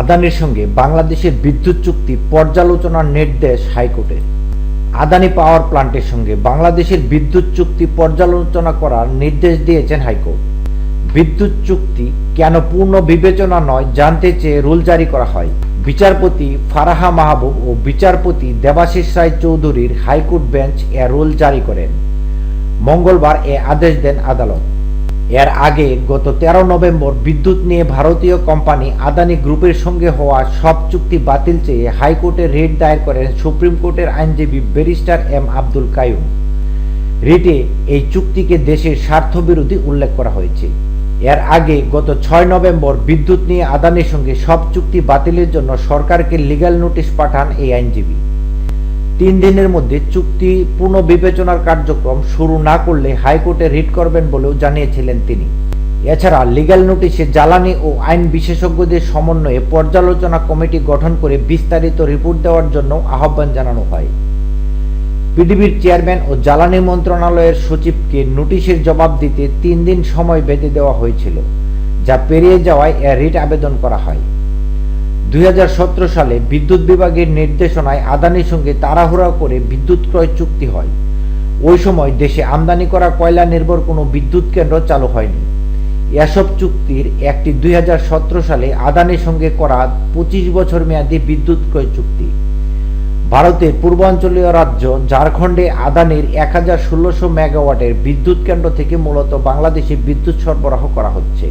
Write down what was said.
আদানির সঙ্গে বাংলাদেশের বিদ্যুৎ চুক্তি পর্যালোচনার নির্দেশ হাইকোর্টের আদানি পাওয়ার প্লান্টের সঙ্গে বাংলাদেশের বিদ্যুৎ চুক্তি পর্যালোচনা করার নির্দেশ দিয়েছেন হাইকোর্ট। বিদ্যুৎ চুক্তি কেন পূর্ণ বিবেচনা নয় জানতে চেয়ে রুল জারি করা হয়। বিচারপতি ফারাহা মাহবুব ও বিচারপতি দেবাশিস রায় চৌধুরীর হাইকোর্ট বেঞ্চ এ রুল জারি করেন। মঙ্গলবার এ আদেশ দেন আদালত। এর আগে গত তেরো নভেম্বর বিদ্যুৎ নিয়ে ভারতীয় কোম্পানি আদানি গ্রুপের সঙ্গে হওয়া সব চুক্তি বাতিল চেয়ে হাইকোর্টে রিট দায়ের করেন সুপ্রিম কোর্টের আইনজীবী ব্যারিস্টার এম আব্দুল কায়ুম রিটে এই চুক্তিকে দেশের স্বার্থবিরোধী উল্লেখ করা হয়েছে। এর আগে গত ছয় নভেম্বর বিদ্যুৎ নিয়ে আদানির সঙ্গে সব চুক্তি বাতিলের জন্য সরকারকে লিগ্যাল নোটিশ পাঠান এই আইনজীবী। তিন দিনের মধ্যে চুক্তি পুনঃবিবেচনার কার্যক্রম শুরু না করলে হাইকোর্টে রিট করবেন বলেও জানিয়েছিলেন তিনি। এছাড়া লিগ্যাল নোটিশে জ্বালানি ও আইন বিশেষজ্ঞদের সমন্বয়ে পর্যালোচনা কমিটি গঠন করে বিস্তারিত রিপোর্ট দেওয়ার জন্য আহ্বান জানানো হয়। পিডিবির চেয়ারম্যান ও জ্বালানি মন্ত্রণালয়ের সচিবকে নোটিশের জবাব দিতে তিন দিন সময় বেঁধে দেওয়া হয়েছিল, যা পেরিয়ে যাওয়ায় এ রিট আবেদন করা হয়। দু হাজার সতেরো সালে বিদ্যুৎ বিভাগের নির্দেশনায় আদানির সঙ্গে তাড়াহুড়া করে বিদ্যুৎ ক্রয় চুক্তি হয়। ওই সময় দেশে আমদানি করা কয়লা নির্ভর কোনো বিদ্যুৎ কেন্দ্র চালু হয়নি। এসব চুক্তির একটি দুই হাজার সতেরো সালে আদানির সঙ্গে করা পঁচিশ বছর মেয়াদী বিদ্যুৎ ক্রয় চুক্তি। ভারতের পূর্বাঞ্চলীয় রাজ্য ঝাড়খণ্ডে আদানির এক হাজার ষোলোশো মেগাওয়াটের বিদ্যুৎ কেন্দ্র থেকে মূলত বাংলাদেশে বিদ্যুৎ সরবরাহ করা হচ্ছে।